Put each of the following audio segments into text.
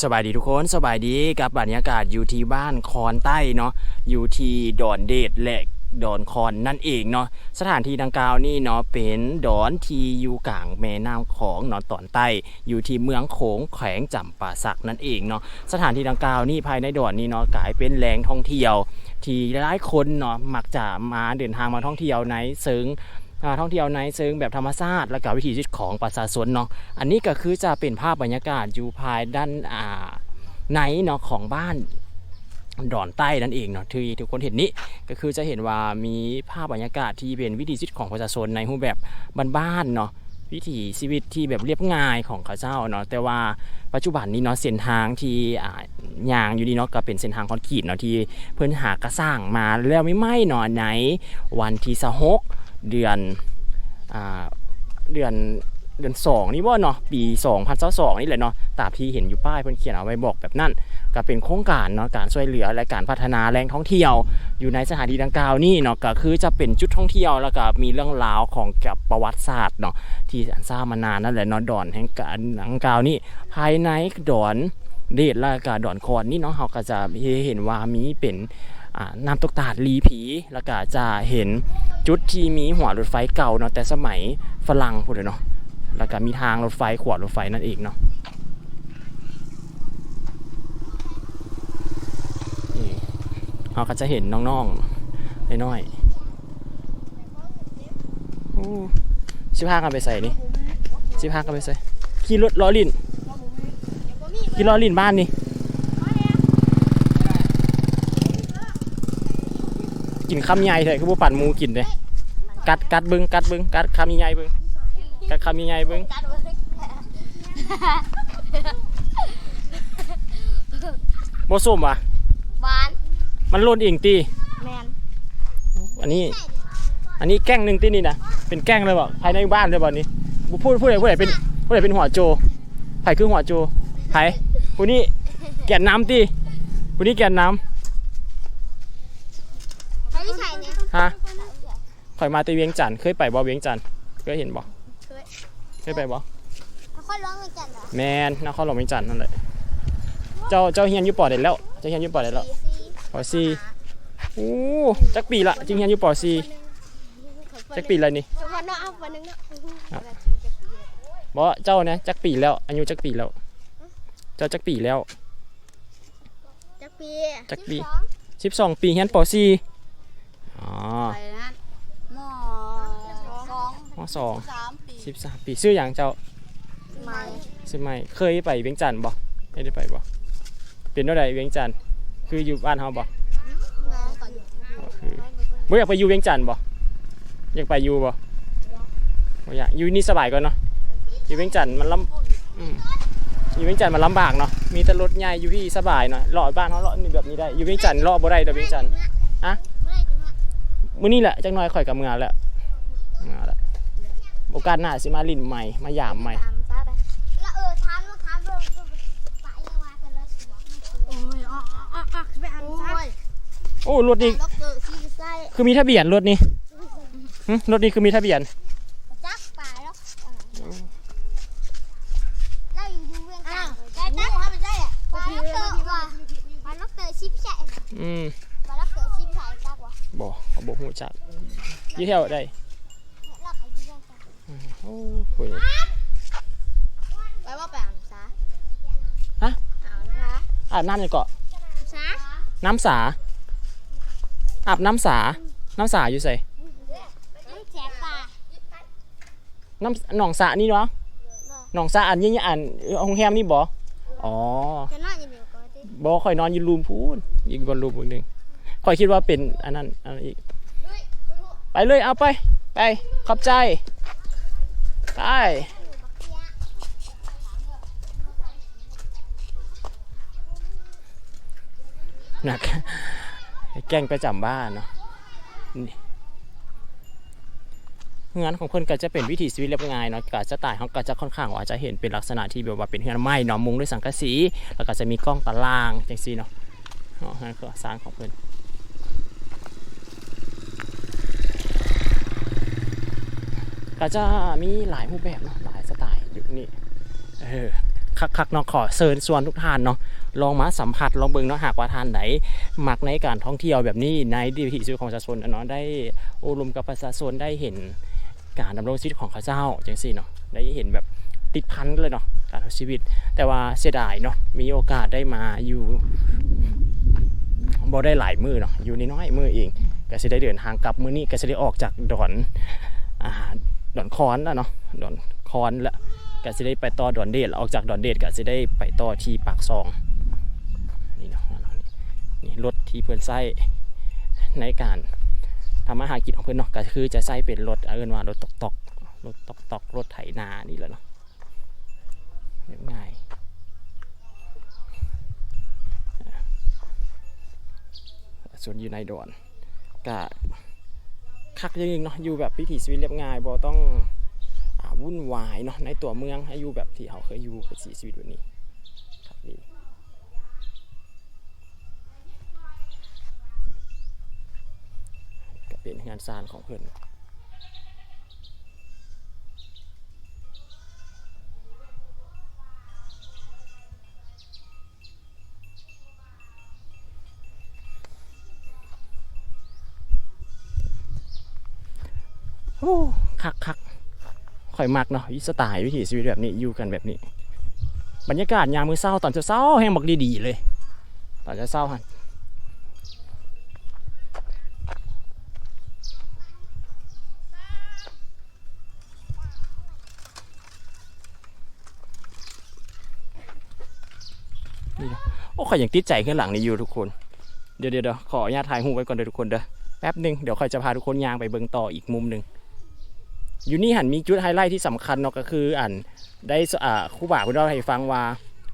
สบายดีทุกคนสบายดีกับบรรยากาศอยู่ที่บ้านคอนใต้เนาะอยู่ที่ดอนเดดและดอนคอนนั่นเองเนาะสถานที่ดังกล่าวนี่เนาะเป็นดอนที่อยู่กลางแม่น้ำของเนาะตอนใต้อยู่ที่เมืองโขงแขวงจำปาสักนั่นเองเนาะสถานที่ดังกล่าวนี่ภายในดอนนี่เนาะกลายเป็นแหล่งท่องเที่ยว ที่หลายคนเนาะมักจะมาเดินทางมาท่องเที่ยวในเซิงอ่า ท่องเที่ยวในเซิงแบบธรรมชาติและกับวิถีชีวิตของประชาชนเนาะอันนี้ก็คือจะเป็นภาพบรรยากาศอยู่ภายด้านในเนาะของบ้านดอนใต้นั่นเองเนาะที่ทุกคนเห็นนี้ก็คือจะเห็นว่ามีภาพบรรยากาศที่เป็นวิถีชีวิตของประชาชนในรูปแบบบ้านๆเนาะวิถีชีวิตที่แบบเรียบง่ายของเขาเจ้าเนาะแต่ว่าปัจจุบันนี้เนาะเส้นทางที่อ่ายางอยู่นี่เนาะก็เป็นเส้นทางคอนกรีตเนาะที่เพิ่นหากระสร้างมาแล้วไม่ไหมเนาะในวันที่26 เดือนอ่าเดือนเดือนสองนี่ว่าเนาะปี2022นี่แหละเนาะตามที่เห็นอยู่ป้ายเพิ่นเขียนเอาไว้บอกแบบนั้นก็เป็นโครงการเนาะการช่วยเหลือและการพัฒนาแหล่งท่องเที่ยว อยู่ในสถานที่ดังกล่าวนี่เนาะก็คือจะเป็นจุดท่องเที่ยวแล้วก็มีเรื่องราวของกับประวัติศาสตร์เนาะที่ทราบมานานนั่นแหละเนาะดอนแห่งการดังกล่าวนี่ภายในดอนเดชและก็ดอนคอนนี่เนาะเราก็จะเห็นว่ามีเป็น น้ำตกตาดลีผีแล้วก็จะเห็นจุดที่มีหัวรถไฟเก่าเนาะแต่สมัยฝรั่งพูดเลยเนาะแล้วก็มีทางรถไฟขวดรถไฟนั่นเองเนาะเราก็จะเห็นน้องๆน้อยๆโอ้สิบห้ากันไปใส่นี่สิบห้ากันไปใส่ขี่รถล้อลินขี่ล้อลินบ้านนี่ กินคำใหญ่เลยคือผู้ปั่นหมูกินเลยกัดกัดเบึงกัดเบึงกัดคำใหญ่ๆเบึงกัดคำยังไงเบิ้งโบส้มว่ะบ้านมันโล่นเองตีแมนอันนี้ อันนี้แกล้งหนึ่งตีนี่นะเป็นแกล้งเลยบ่ภายในบ้านเลยบ่นี้พูดพูดพูดอะไรพูดอะไรเป็นพูดอะไรเป็นหัวโจไผ่คือหัวโจไผ่ผู้นี้แก่นน้ำตีผู้นี้แก่นน้ไม่ใช่เนี่ยำ ฮะข่อยมาแตีเวียงจันทน์เคยไปบ่เวียงจันทน์เคยเห็นบ่เคยไปบ่เขาร้องเหมือนกันเหรอแมนนครหลวงเวียงจันทน์นั่นแหละเจ้าเจ้าเฮียนอยู่ปอดเด็ดแล้วเจ้าเฮียนอยู่ปอดเด็ดแล้วสี่สี่ปอซีโอ้จักปีละจริงเฮียนอยู่ปอซีจักปีอะไรนี่สมมติเนาะเอาวันหนึงเนาะบ่เจ้าเนี่ยจักปีแล้วอายุจักปีแล้ว เจ้าจักปีแล้ว จักปีจักปี สิบสอง12ปีเฮียนปอซี อ๋อไปนั่นหม้อสองมสองสามปีสิบสามปีชื่ออย่างเจ้าไม่ชื่อไม่เคยไปเวียงจันทน์บ่ไม่ได้ไปบ่เป็นเท่าใดเวียงจันทน์คืออยู่บ้านเฮาบ่งานก่อนอยู่อ๋อคือบ่อยากไปอยู่เวียงจันทน์บ่อยากไปอยู่บ่บ่อยากอยู่นี่สบายกว่าเนาะอยู่เวียงจันทน์มันลำอืมอยู่เวียงจันทน์มันลำบากเนาะมีแต่รถใหญ่อยู่ที่สบายเนาะเลาะบ้านเฮาเลาะนี่แบบนี้ได้อยู่เวียงจันทน์เลาะบ่ได้เด้อเวียงจันทน์ฮะเมื่อไหร่ถึงอะ มื้อนี้แหละจักหน่อยข่อยกับเมืองแล้วเมืองแล้วโอกาสหน้าสิมาลิ้นใหม่มายามใหม่ตามซะไปแล้วเออทานลูกทานเบิ่งปะยังว่ากันแล้วโอ้ยอ๋ออ๋ออ๋อไปอ่านซะโอ้รถนี่ล็อกเกอร์ซีไส้คือมีทะเบียนรถนี่หึรถนี่คือมีทะเบียนจักป่าแล้วเราอยู่อยู่เวียงจันทร์แต่จักถ้าไม่ใช่อะปลาล็อกเกอร์ว่ะปลาล็อกเกอร์ชิปใช่อืม บ่เขาบ่ฮู้จักอยู่แถวใดเราขายที่เวียงจันทร์โอ้โหยไปว่าไปอ่านซะฮะอ่านซะอาบน้ำยังเกาะซะน้ำสาอาบน้ำสา น้ำสาอยู่ไสน้ำแข็งป่าน้ำหนองสานี่เนาะหนองสาอันนี้อันโรงแรมนี่บ่อ๋อจะนอนอยู่เดียวก็ได้บอข่อยนอนอยู่รูมพูนอีกบนรูมอีกหนึ่ง ข่อยคิดว่าเป็นอันนั้นอันนั้นอีกไปเลยเอาไป ไปขอบใจไปหนักแกงประจำบ้านเนาะนี่งานของเพื่อนก็จะเป็นวิถีชีวิตเรียบง่ายเนาะกาจะตายเขาก็จะค่อนข้างว่าจะเห็นเป็นลักษณะที่แบบว่าเป็นเฮือนไม้เนาะมุงด้วยสังกะสี แล้วก็จะมีกล้องตารางจังซี่เนาะเนาะนั่นคือสร้างของเพื่อน ก็จะมีหลายรูปแบบเนาะหลายสไตล์อยู่นี่เออคักๆเนาะขอเชิญชวนทุกท่านเนาะลองมาสัมผัสลองเบิ่งเนาะหากว่าท่านไหนมักในการท่องเที่ยวแบบนี้ในวิถีชีวิตของประชาชนเนาะได้อบรมกับประชาชนได้เห็นการดำรงชีวิตของเขาเจ้าจังซี่เนาะได้เห็นแบบติดพันเลยเนาะการเอาชีวิต แต่ว่าเสียดายเนาะมีโอกาสได้มาอยู่บ่ได้หลายมือเนาะอยู่น้อยมือเองก็จะได้เดินทางกลับมือนี้ก็จะได้ออกจากดอนอ่า ดอนคอนแล้วเนาะดอนคอนแล้วก็จะได้ไปต่อดอนเดชออกจากดอนเดชก็จะได้ไปต่อที่ปากซองนี่เนาะนี่รถที่เพื่อนใช้ในการทำอาหารกินของเพื่อนเนาะก็คือจะใช้เป็นรถเอิ้นว่ารถตอกตอกรถตอกตอกรถไถนานี่แหละเนาะเรียบง่ายส่วนอยู่ในดอนก็ คักจริงๆเนาะอยู่แบบพิถีชีวิตเรียบง่ายบ่ต้องอวุ่นวายเนาะในตัวเมืองให้อยู่แบบที่เขาเคยอยู่เป็นสีชีวิตแบบนี้ครับดีก็เป็นงานสานของเพื่อน คักคักข่อยมักเนาะวิสไตล์วิถีชีวิตแบบนี้อยู่กันแบบนี้ บรรยากาศยามมื้อเช้าตอนเช้าๆแห้งบักดีๆเลย ตอนเช้าๆฮะนี่นะโอ้ข่อยยังติดใจขึ้นหลังนี้อยู่ทุกคน เดี๋ยวเดี๋ยวเดี๋ยวขออนุญาตถ่ายรูไว้ก่อนเด้อทุกคนเด้อแป๊บหนึ่งเดี๋ยวข่อยจะพาทุกคนย่างไปเบิ่งต่ออีกมุมหนึ่ง อยู่นี่หันมีจุดไฮไลท์ที่สำคัญเนาะก็คืออันได้อ่าคู่บ่าเพิ่เล่าให้ฟังว่า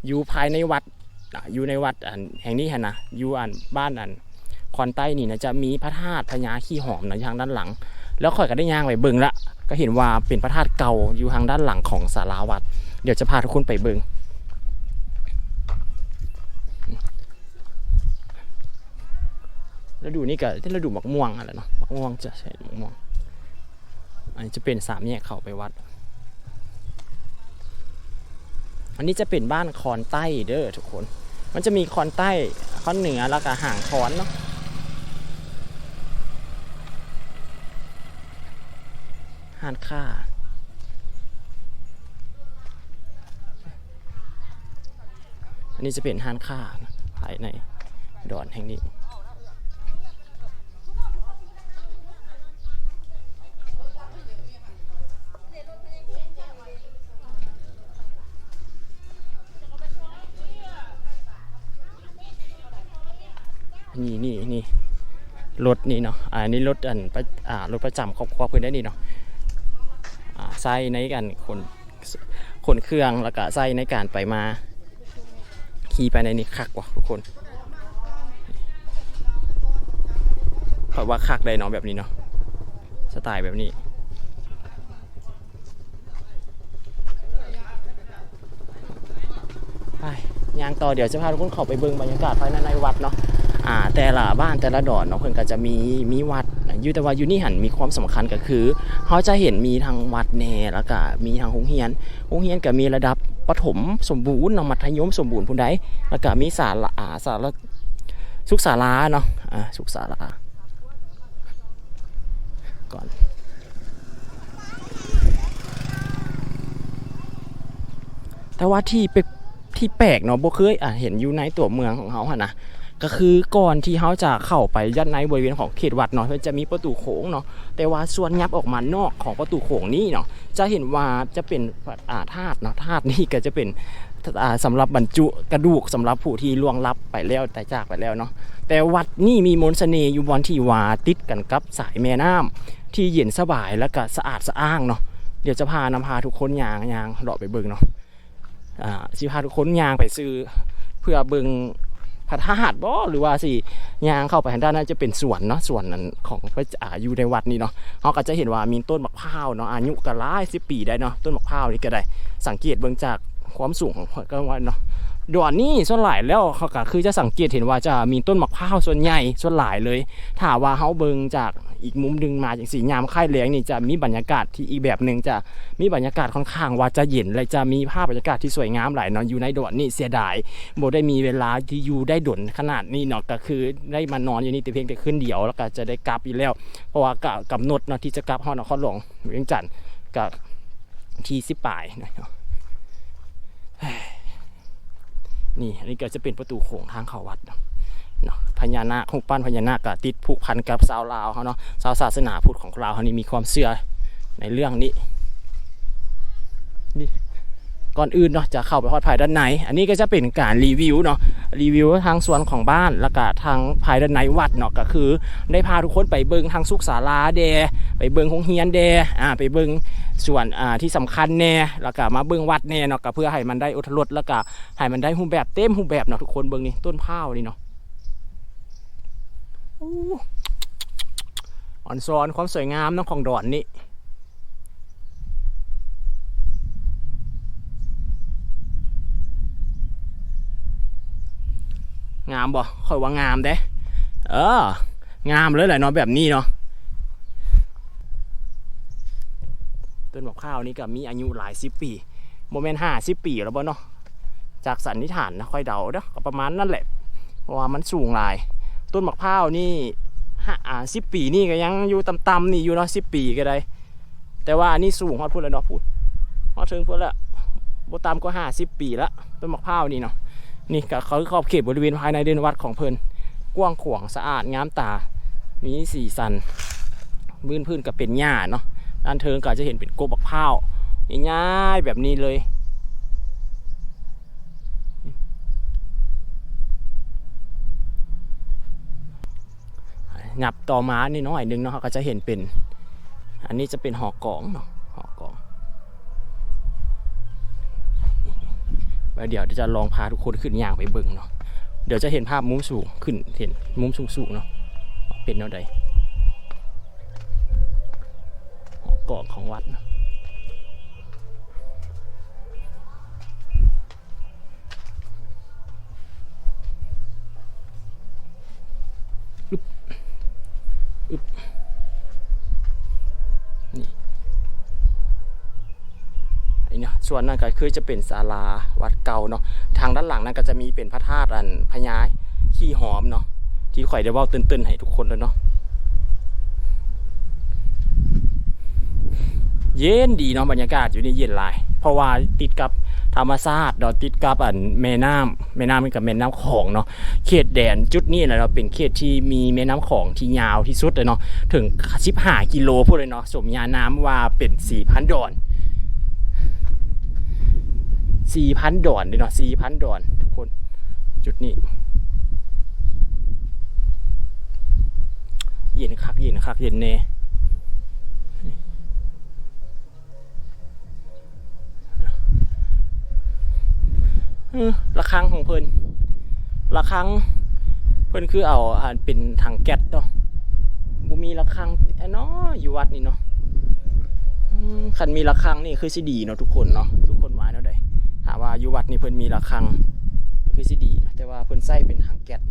อยู่ภายในวัดอยู่ในวัดอันแห่งนี้หันนะอยู่อันบ้านอันคอนใต้นี่นะจะมีพระธาตุพญาขี้หอมนะทางด้านหลัง แล้วข่อยก็ได้ย่างไปเบิ่งละก็เห็นว่าเป็นพระธาตุเก่าอยู่ทางด้านหลังของศาลาวัด เดี๋ยวจะพาทุกคนไปเบิ่งฤดูนี้ก็ที่ฤดูมะม่วงอะไรเนาะหมะม่วงจะใช่หมะม่วง อันนี้จะเป็นสามแยกเขาไปวัด อันนี้จะเป็นบ้านคอนใต้เด้อทุกคน มันจะมีคอนใต้คอนเหนือแล้วก็ห่างคอนเนาะห่านค่าอันนี้จะเป็นห้านค่าภายในดอนแห่งนี้นี่นี่ รถนี่เนาะอ่านี่รถอันประอ่ารถประจำครอบครัวเพื่อนได้นี่เนาะใส่ในการขนขนเครื่องแล้วก็ใส่ในการไปมาขี่ไปในนี้คักว่ะทุกคนขอยว่าคักเลยเนาะแบบนี้เนาะสไตล์แบบนี้ไปย่างต่อเดี๋ยวจะพาทุกคนเข้าไปเบิ่งบรรยากาศภายในวัดเนาะ อ่าแต่ละบ้านแต่ละดอนเนาะเพิ่นก็จะมีมีวัดอยู่แต่ว่าอยู่นี่หันมีความสำคัญก็คือเขาจะเห็นมีทางวัดแน่แล้วก็มีทางโรงเรียนโรงเรียนก็มีระดับประถมสมบูรณ์เนาะมัธยมสมบูรณ์ผู้ใดแล้วก็มีศาลาศาลาสุขศาลาเนาะอ่าสุขศาลาก่อนแต่ว่าที่ไปที่แปลกเนาะบ่เคยอะเห็นอยู่ในตัวเมืองของเขาหั่นนะ ก็คือก่อนที่เขาจะเข้าไปยัดในบริเวณของเขตวัดเนาะมันจะมีประตูโขงเนาะแต่ว่าส่วนยับออกมานอกของประตูโขงนี่เนาะจะเห็นว่าจะเป็นอาธาตุเนาะธาตุนี่ก็จะเป็นอ่าสำหรับบรรจุกระดูกสำหรับผู้ที่ล่วงลับไปแล้วแต่จากไปแล้วเนาะแต่วัดนี่มีมนต์เสน่ห์อยู่บอนที่วาติดกันกับสายแม่น้ำที่เย็นสบายแล้วก็สะอาดสะอ้างเนาะเดี๋ยวจะพานำพาทุกคนยางยางเลาะไปเบิ่งเนาะอ่าสิพาทุกคนยางไปซื้อเพื่อเบิง พระธาตุบ่หรือว่าสิย่างเข้าไปทางด้านนั้นจะเป็นสวนเนาะสวนนั้นของพระอ่าอยู่ในวัดนี่เนาะเขาก็จะเห็นว่ามีต้นมะพร้าวเนาะอายุก็หลายสิบปีได้เนาะต้นมะพร้าวนี่ก็ได้ สังเกตเบื้องจากความสูงของก็ว่าเนาะ ดอนนี่ส่วนหลายแล้วเขาก็คือจะสังเกตเห็นว่าจะมีต้นมะพร้าวส่วนใหญ่ส่วนหลายเลยถ้าว่าเฮาเบิงจากอีกมุมหนึงมาจากสียามค่ายแล้งนี่จะมีบรรยากาศที่อีกแบบหนึ่งจะมีบรรยากาศค่อนข้างว่าจะเย็นและจะมีภาพบรรยากาศที่สวยงามหลายเนาะอยู่ในดอนนี่เสียดายบ่ได้มีเวลาที่อยู่ได้ดนขนาดนี้เนาะก็คือได้มานอนอยู่นี่แต่เพียงแต่คืนเดียวแล้วก็จะได้กลับอีกแล้ว เพราะว่ากะกำหนดเนาะที่จะกลับฮอดนครหลวงเวียงจันทน์กับที่สิบปลายเนาะ นี่อันนี้ก็จะเป็นประตูโขงทางเข้าวัดเนาะพญานาครูปปั้นพญานาคก็ติดผูกพันกับชาวลาวเขาเนาะชาวศาสนาพุทธของเราเขานี่มีความเชื่อในเรื่องนี้นี่ก่อนอื่นเนาะจะเข้าไปฮอดภายด้านใน อันนี้ก็จะเป็นการรีวิวเนาะรีวิวทางสวนของบ้านแล้วก็ทางภายด้านในวัดเนาะก็คือ ได้พาทุกคนไปเบิงทางสุขศาลาเดไปเบิงโรงเฮียนเดอ่าไปเบิง ส่วนอ่าที่สำคัญแน่แล้วก็มาเบิงวัดแน่เนาะก็เพื่อให้มันได้อรรถรสแล้วก็ให้มันได้รูแบบเต็มรูแบบเนาะทุกคนเบิ่งนี่ต้นข้าวนี่เนาะอ่อนซ้อนความสวยงามเน้องของดอนนี่งามบ่ค่อยว่างามเด้เออ งามเลยแหละเนาะแบบนี้เนาะ ต้าวนี่ก็มีอายุหลายสิบปีโมเมนต์ห้าสิบปีแล้วบ่เนาะจากสันนิษฐานนะค่อยเดาเด้อก็ประมาณนั่นแหละเพราะว่ามันสูงหลาย ต้นมะพร้าวนี่ห้าสิบปีนี่ก็ยังอยู่ต่ำๆนี่อยู่เนาะสิบปีก็ได้ แต่ว่าอันนี้สูงฮอดพูดแล้วเนาะพูดฮอดถึงพูดแล้วบ่ต่ำก็ห้าสิบปีละต้นมะพร้าวนี่เนาะนี่ก็เขาขอบเขตบริเวณภายในเดินวัดของเพิ่นกว้างขวางสะอาดงามตา มีสีสันพื้นพื้นก็เป็นหญ้าเนาะ ด้านเทิงก็จะเห็นเป็นกบมะพร้าวง่ายๆแบบนี้เลยหยับต่อมานี่น้อยหนึงเนาะก็จะเห็นเป็น อันนี้จะเป็นหอกองเนาะหอกองแล้วเดี๋ยวจะลองพาทุกคนขึ้นย่างไปเบิ่งเนาะเดี๋ยวจะเห็นภาพมุมสูงขึ้นเห็นมุมสูงสูงๆเนาะเป็นแนวใด หอกองของวัดเนาะไอเนี่ยส่วนนั้นก็คือจะเป็นศาลาวัดเก่าเนาะ ทางด้านหลังนั้นก็จะมีเป็นพระธาตุอันพญายขี้หอมเนาะ ที่ข่อยได้ว่าตื่นๆให้ทุกคนแล้วเนาะ เย็นดีเนาะบรรยากาศอยู่นี่เย็นหลาย เพราะว่าติดกับธรรมชาติเราติดกับอันแม่น้ำแม่น้ำมันกับแม่น้ำของเนาะเขตแดนจุดนี้แหละเราเป็นเขตที่มีแม่น้ำของที่ยาวที่สุดเลยเนาะถึง15กิโลพูดเลยเนาะสมญาน้ำว่าเป็น4,000ดอนสี่พันดอนเลยเนาะสี่พันดอนทุกคน จุดนี้เย็นคักเย็นคักเย็นเน่ ระฆังของเพิ่นระฆังเพิ่นคือเอาอาเป็นถังแก๊สเนาะบ่มีระฆังเนาะอยู่วัดนี่เนาะคันมีระฆังนี่คือสิดีเนาะทุกคนเนาะทุกคนว่าแนวใดถามว่าอยู่วัดนี่เพิ่นมีระฆังคือสิดีแต่ว่าเพิ่นใส่เป็นถังแก๊ส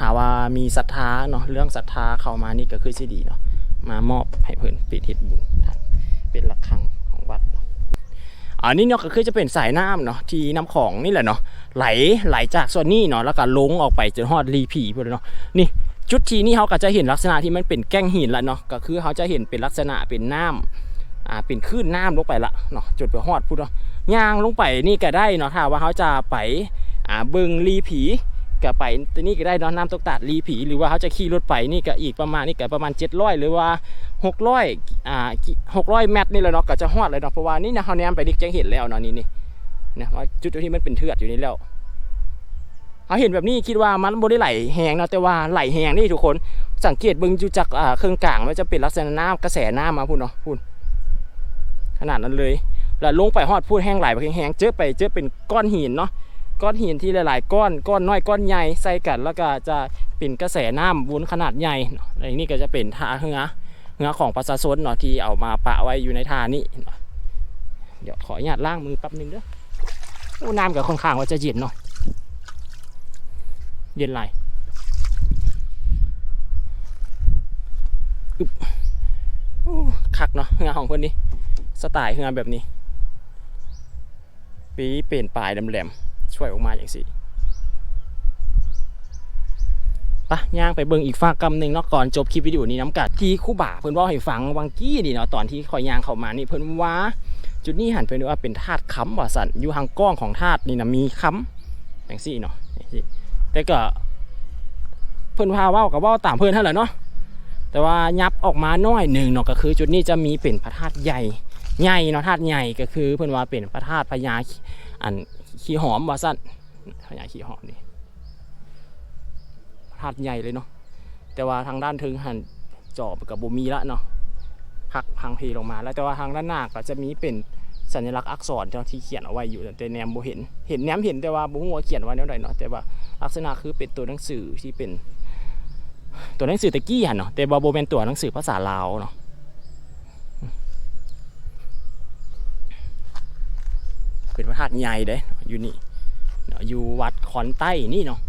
หาว่ามีศรัทธาเนาะเรื่องศรัทธาเข้ามานี่ก็คือสิดีเนาะมามอบให้เพิ่นปิดเฮ็ดบุญทางเป็นระฆังของวัดเนาะ อันนี้เนาะก็คือจะเป็นสายน้ำเนาะที่น้ำของนี่แหละเนาะไหลไหลจากส่วนนี้เนาะแล้วก็ลงออกไปจนฮอดรีผีพุ่นเลยเนาะนี่จุดที่นี่เขาก็จะเห็นลักษณะที่มันเป็นแก้งหินล้วเนาะก็คือเขาจะเห็นเป็นลักษณะเป็นน้ำอ่าเป็นคลื่นน้ำลงไปละเนาะจุดไปฮอดพูดเนาะย่างลงไปนี่ก็ได้เนาะถ้าว่าเขาจะไปอ่าเบิงลีผีก็ไปตัวนี้ก็ได้เนาะน้ำตกตาดลีผีหรือว่าเขาจะขี่รถไปนี่ก็อีกประมาณนี่ก็ประมาณ700หรือว่า 600อ่า600เมตรนี่แหละเนาะก็จะฮอดเลยเนาะเพราะว่านี่นะเขาแนมไปดิกจังเห็นแล้วเนาะนี่นี่นะว่าจุดที่มันเป็นเทือกอยู่นี่แล้วเขาเห็นแบบนี้คิดว่ามันบ่ได้ไหลแหงเนาะแต่ว่าไหลแหงนี่ทุกคนสังเกตเบิ่งอยู่จากอ่าเครื่องกลางมันจะเป็นลักษณะน้ำกระแสน้ำมาพูดเนาะพูดขนาดนั้นเลยแล้วลงไปฮอดพูดแห้งไหลไปแห้งๆเจอไปเจอเป็นก้อนหินเนาะก้อนหินที่หลาย ๆ ก้อนก้อนน้อยก้อนใหญ่ใส่กันแล้วก็จะเป็นกระแสน้ำวนขนาดใหญ่เนาะอันนี้ก็จะเป็นท่าเหือ เหือของประชาชนเนาะที่เอามาปะไว้อยู่ในท่านี้เนาะเดี๋ยวขออนุญาตล้างมือแป๊บนึงเด้อโอ้น้ำกับค่อนข้างว่าจะเย็นเนาะเย็นไรอึบโอ้คักเนาะงานของคนนี้สไตล์งานแบบนี้ปีเปลี่ยนปลายแหลมๆช่วยออกมาอย่างสิ ปะย่างไปเบิ่งอีกฝากกำหนึ่งเนาะก่อนจบคลิปวิดีโอนี้น้ำกัดที่คู่บ่าเพิ่นว่าให้ฟังวังกี้นี่เนาะตอนที่คอยย่างเข้ามานี่เพิ่นว่าจุดนี้หันไปดูว่าเป็นธาตุค้ำว่าสันอยู่ทางกล้องของธาตุนี่นะมีค้ำอย่างซี่เนาะแต่ก็เพิ่นพาว่ากับว่าตามเพิ่นเท่าไหร่เนาะแต่ว่ายับออกมาน้อยหนึ่งเนาะก็คือ จุดนี้จะมีเป็นพระธาตุใหญ่ใหญ่เนาะธาตุใหญ่ก็คือเพิ่นว่าเป็นพระธาตุพญาอันขี้หอมว่าสั้นพญาขี้หอมนี่ พระธาตุใหญ่เลยเนาะแต่ว่าทางด้านถึงหันจอบกับบุมีละเนาะหักพังเพลงมาแล้วแต่ว่าทางด้านหน้าก็จะมีเป็นสัญลักษณ์อักษรเจ้าที่เขียนเอาไว้อยู่แต่แนมบ่เห็น เห็นแนมเห็นแต่ว่าบ่ฮู้ว่าเขียนไว้แนวใดเนาะแต่ว่าลักษณะคือเป็นตัวหนังสือที่เป็น ตัวหนังสือตะกี้หันเนาะแต่ว่าบ่เป็นตัวหนังสือภาษาลาวเนาะเป็นพระธาตุใหญ่เด้อยู่นี่เนาะอยู่วัดขอนใต้นี่เนาะ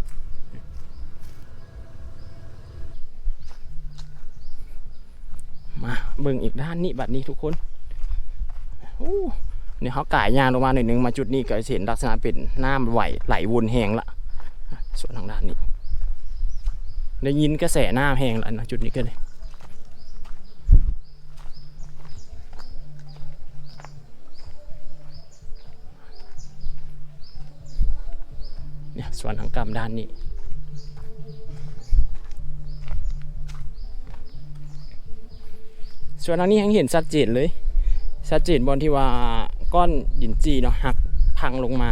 มา เบิ่งอีกด้านนี้แบัดนี้ทุกคนเนี่ยเขาก่ายยางลงมาหน่อยนึงมาจุดนี้ก็เห็นลักษณะเป็นน้ำไหวไหลวนแหงละส่วนทางด้านนี้ได้ยินกระแสน้ำแหงแล้วนะจุดนี้ก็เลยเนี่ยส่วนทางกรรมด้านนี้ ส่วนทางนี้ยังเห็นชัดเจนเลยชัดเจนบนที่ว่าก้อนดินจีเนาะหักพังลงมา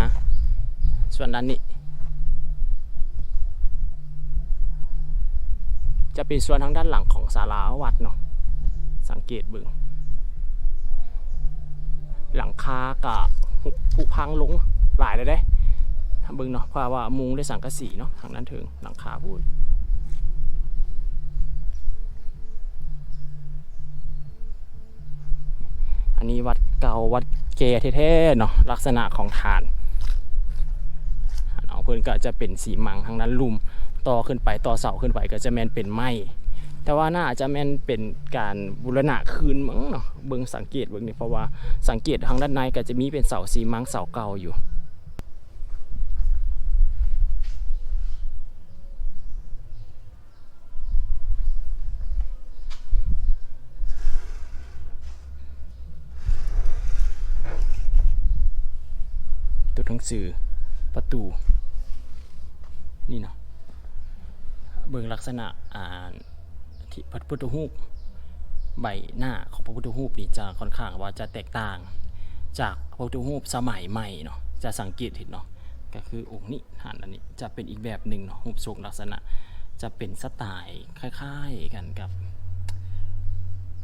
ส่วนด้านนี้ จะเป็นส่วนทางด้านหลังของศาลาวัดเนาะสังเกตบึง หลังคากะผุพังลงหลายเลยเด้บิ่งเนาะเพราะว่ามุงด้วยสังกะสีเนาะทางนั้นถึงหลังคาพูด นนี้วัดเก่าวัดเกเท่ๆเนาะลักษณะของฐานเอาเพื่อนก็จะเป็นสีมังทางนั้นลุมต่อขึ้นไปต่อเสาขึ้นไปก็จะแมนเป็นไม้แต่ว่าน่าจะแมนเป็นการบูรณะคืนมั้งเนาะเบิ่งสังเกตเบิ่งนี่เพราะว่าสังเกตทางด้านในก็จะมีเป็นเสาสีมังเสาเก่าอยู่ ตัวหนัง สือประตู นี่เนาะเบิ่งลักษณะอ่าที่พระพุทธรูปใบหน้าของพระพุทธรูปนี่จะค่อนข้างว่าจะแตกต่าง จากพระพุทธรูปสมัยใหม่เนาะจะสังเกตเห็นเนาะก็คือองค์นี้ฐานอันนี้จะเป็นอีกแบบหนึ่งเนาะรูปทรงลักษณะจะเป็นสไตล์คล้าย ๆกันกับ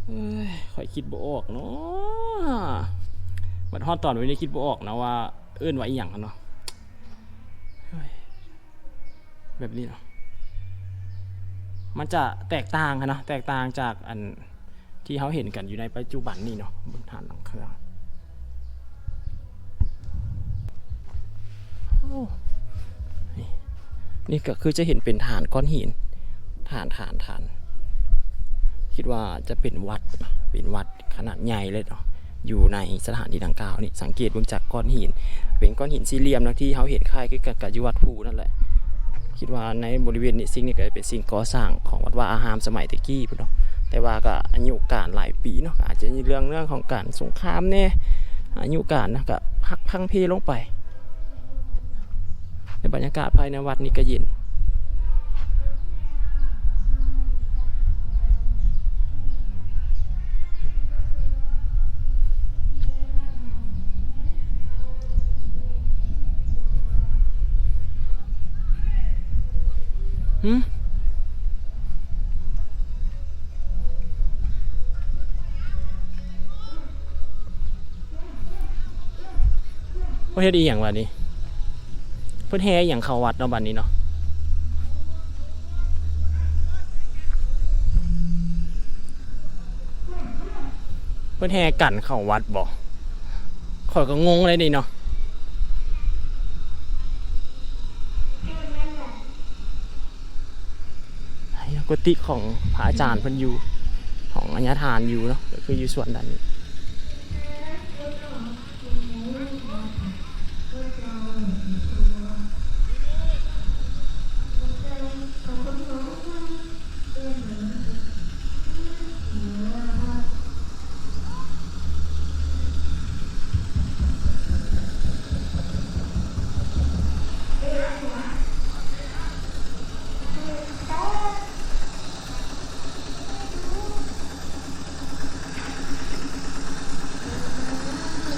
เอ้ยค่อยคิดบ่ออกเนาะบัดฮอดตอนวันนี้คิดบ่ออกนะว่า เอื้อนไว่าอีหยังกันเนาะแบบนี้เนาะมันจะแตกต่างกันเนาะแตกต่างจากอันที่เขาเห็นกันอยู่ในปัจจุบันนี่เนาะบนฐานหลังเครื่องนนี่ก็คือจะเห็นเป็นฐานก้อนหินฐานฐานฐาน คิดว่าจะเป็นวัดเป็นวัดขนาดใหญ่เลยเนาะ อยู่ในสถานที่ดังกล่าวนี่สังเกตเบื้องจากก้อนหิน เป็นก้อนหินสี่เหลี่ยมนะที่เขาเห็นคล้ายกับกับอยุวัดภูนั่นแหละคิดว่าในบริเวณนี้สิ่งนี้ก็เป็นสิ่งก่อสร้างของวัดว่าอาหามสมัยตะกี้พุ่นเนาะแต่ว่าก็อายุการหลายปีเนาะอาจจะมีเรื่องเรื่องของการสงครามเนี่ยอายุการนะก็พักพังเพลงไปในบรรยากาศภายในวัดนี่ก็เย็น หืเพื่นเฮ็ดอีหยังวะนี่เพื่นแห่อหย่างเขาวัดเนาะบัดนี้เนาะเพื่นแห่กันเขาวัดบ่ข่อยก็งงเลยนี่เนาะ กุฏิของพระอาจารย์พันยูของอัญญาทานอยู่เนาะก็คืออยู่ส่วนด้านนี้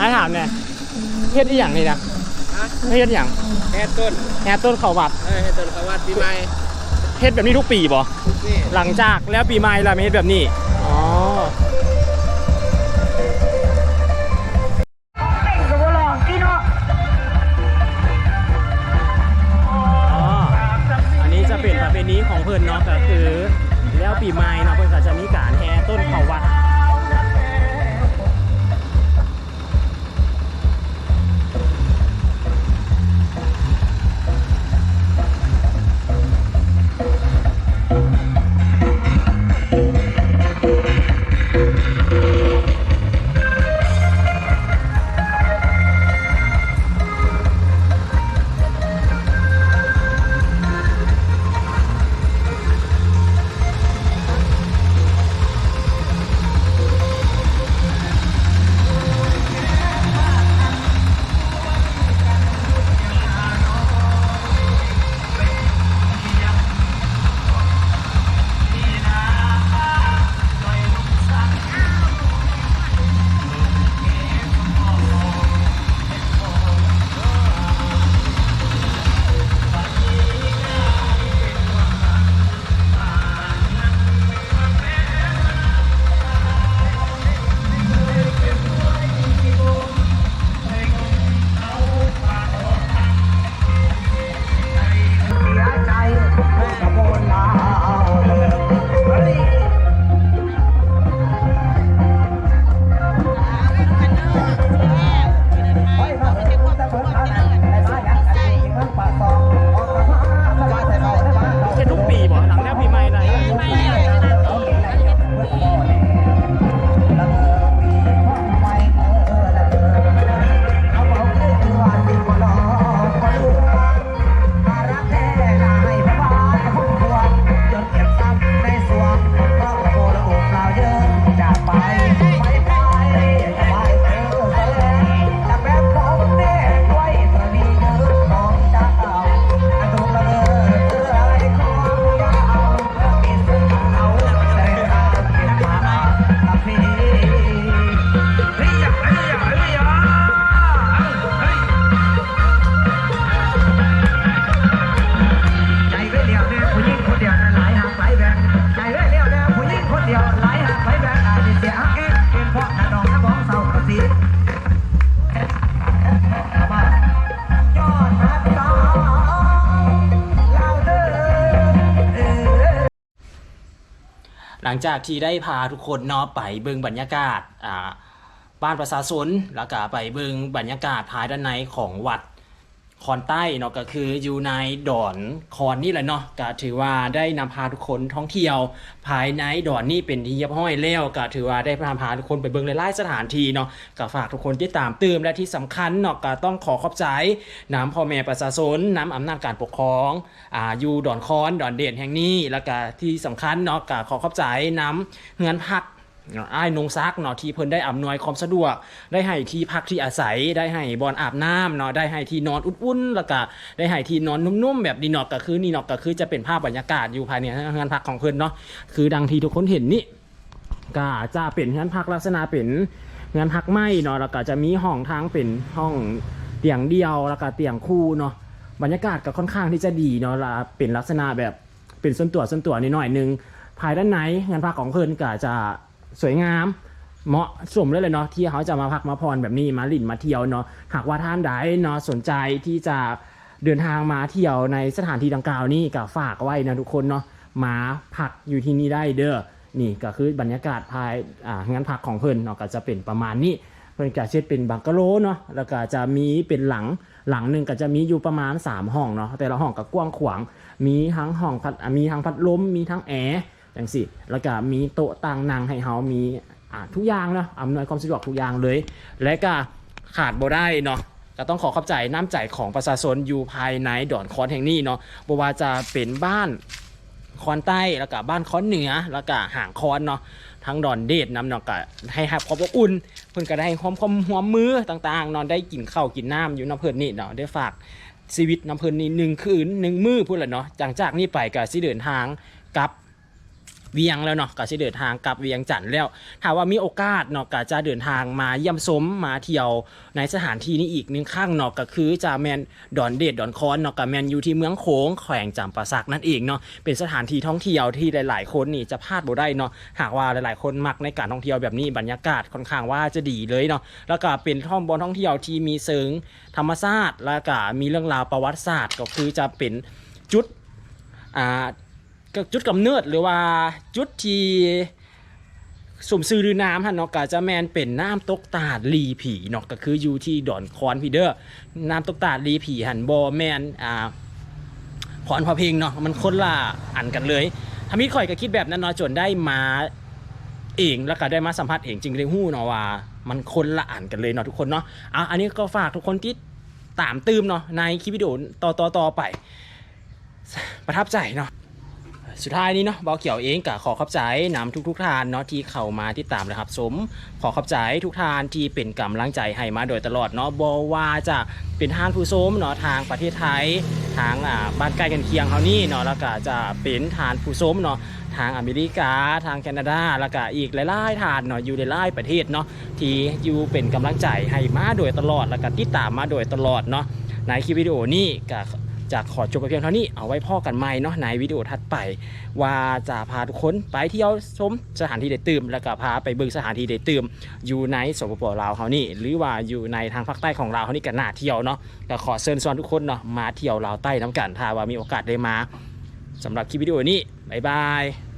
ให้ถามเนี่ยเฮ็ดอีหยังนี่นะเฮ็ดอีหยังแค่ต้นแฮต้นเขาวัดเออให้ต้นเขาวัดปีใหม่เฮ็ดแบบนี้ทุกปีบ่นี่หลังจากแล้วปีใหม่ล่ะไม่เฮ็ดแบบนี้อ๋ออ๋อ งจากที่ได้พาทุกคนเนาะไปเบิ่งบรรยากาศอ่าบ้านประชาชนแล้วก็ไปเบิ่งบรรยากาศภายด้านในของวัด คอนใต้เนาะก็คืออยู่ในดอนคอนนี่แหละเนาะก็ถือว่าได้นำพาทุกคนท่องเที่ยว ภายในดอนนี่เป็นที่เรียบร้อยแล้วก็ถือว่าได้พาพาทุกคนไปเบิ่งหลายๆสถานที่เนาะก็ฝากทุกคนที่ตามเติมและที่สำคัญเนาะก็ต้องขอขอบใจน้ำพ่อแม่ประชาชนน้ำอำนาจการปกครองอ่าอยู่ดอนคอนดอนเด่นแห่งนี้แล้วก็ที่สำคัญเนาะก็ขอขอบใจน้ำเงินพัก อ้ายนงซักเนาะที่เพิ่นได้อำนวยความสะดวก ได้ให้ที่พักที่อาศัย ได้ให้บอนอาบน้ำเนาะได้ให้ที่นอนอุ่นๆแล้วก็ได้ให้ที่นอนนุ่มๆแบบนี้เนาะก็คือนี่เนาะก็คือจะเป็นภาพบรรยากาศอยู่ภายในงานพักของเพิ่นเนาะคือดังที่ทุกคนเห็นนี่ก็จะเป็นงานพักลักษณะเป็นงานพักไม้เนาะแล้วก็จะมีห้องทางเป็นห้องเตียงเดียวแล้วก็เตียงคู่เนาะบรรยากาศก็ค่อนข้างที่จะดีเนาะละเป็นลักษณะแบบเป็นส่วนตัวส่วนตัวนิดหน่อยนึงภายด้านในงานพักของเพิ่นก็จะ สวยงาม เหมาะสมเลยเลยเนาะที่เขาจะมาพักมาพรแบบนี้มาหลินมาเที่ยวเนาะหากว่าท่านใดเนาะสนใจที่จะเดินทางมาเที่ยวในสถานที่ดังกล่าวนี่ก็ฝากไว้นะทุกคนเนาะมาพักอยู่ที่นี่ได้เด้อนี่ก็คือบรรยากาศภายอ่างานพักของเพิ่นเนาะก็จะเป็นประมาณนี้เพิ่นก็เช็ดเป็นบังกะโลเนาะแล้วก็จะมีเป็นหลังหลังหนึ่งก็จะมีอยู่ประมาณ 3 ห้องเนาะแต่ละห้องก็กว้างขวาง มีทั้งห้องพัดมีทั้งพัดลมมีทั้งแอร์ จังสิแล้วก็มีโต๊ะต่างนั่งให้เฮามีอ่าทุกอย่างเนาะอำนวยความสะดวกทุกอย่างเลย และก็ขาดบ่ได้เนาะก็ต้องขอขอบใจน้ำใจของประชาชนอยู่ภายในดอนคอนแห่งนี้เนาะบ่ว่าจะเป็นบ้านคอนใต้แล้วก็บ้านคอนเหนือแล้วก็ห่างคอนเนาะทั้งดอนเดดน้ำเนาะก็ให้รับความอบอุ่นเพิ่อนก็ได้ห้ความความหัวมือต่างๆนอนได้กินข้าวกินน้ำอยู่น้ำเพิ่นนี่เนาะได้ฝากชีวิตน้ำเพิ่นนี่หนึ่งคืนหนึ่งมื้อพูดละเนาะจากจากนี้ไปก็สิเดินทางกลับ เวียงแล้วเนาะก็สิเดินทางกลับเวียงจันทน์แล้วถ้าว่ามีโอกาสเนาะก็จะเดินทางมาเยี่ยมชมมาเที่ยวในสถานที่นี้อีกหนึ่งครั้งเนาะก็คือจะแมนดอนเดดดอนคอนเนาะก็แมนอยู่ที่เมืองโขงแขวงจำปาสักนั่นเองเนาะเป็นสถานที่ท่องเที่ยวที่หลาย ๆ คนนี่จะพลาดบ่ได้เนาะหากว่าหลาย ๆ คนมักในการท่องเที่ยวแบบนี้บรรยากาศค่อนข้างว่าจะดีเลยเนาะแล้วก็เป็นท่องบอลท่องเที่ยวที่มีเสิงธรรมชาติแล้วก็มีเรื่องราวประวัติศาสตร์ก็คือจะเป็นจุดอ่า จุดกำเนิดหรือว่าจุดที่สมซื้อหรือน้ำฮะเนาะก็จะแมนเป็นน้ำตกตาดลีผีเนาะก็คืออยู่ที่ดอนคอนพีเดอร์น้ำตกตาดลีผีหันบอแมนอ่าขอนพอเพลงเนาะมันคนละอันกันเลยทามิข่อยก็คิดแบบนั้นเนาะจนได้มาเองแล้วก็ได้มาสัมผัสเองจริงเลยหู้เนาะว่า มันคนละอันกันเลยเนาะทุกคนเนาะอะอันนี้ก็ฝากทุกคนที่ตามตืมเนาะในคลิปวิดีโอต่อต่อต่อไป ประทับใจเนาะ สุดท้ายนี้เนาะเบาเขียวเองก็ขอขอบใจนำทุกทุกทานเนาะที่เข้ามาที่ตามนะครับ สมขอขอบใจทุกทานที่เป็นกำลังใจให้มาโดยตลอดเนาะบอว่าจะเป็นทานผู้ชมเนาะทางประเทศไทยทางอ่าบ้านใกล้กันเคียงเขานี่เนาะแล้วก็จะเป็นทานผู้ชมเนาะทางอเมริกาทางแคนาดาแล้วก็อีกหลายๆทานเนาะอยู่ในหลายประเทศเนาะที่อยู่เป็นกำลังใจให้มาโดยตลอดแล้วก็ติดตามมาโดยตลอดเนาะในคลิปวิดีโอนี้ก็ จะขอจบไปเพียงเท่านี้เอาไว้พ่อกันใหม่เนาะในวิดีโอถัดไป ว่าจะพาทุกคนไปเที่ยวชมสถานที่เด็ดตื่มแล้วก็พาไปเบิ่งสถานที่เด็ดตื่มอยู่ในสปปลาวเฮานี่หรือว่าอยู่ในทางภาคใต้ของเราเฮานี่กันหน้าเที่ยวเนาะก็ขอเชิญชวนทุกคนเนาะมาเที่ยวลาวใต้น้ำกันถ้าว่ามีโอกาสได้มาสำหรับคลิปวิดีโอนี้บ๊ายบาย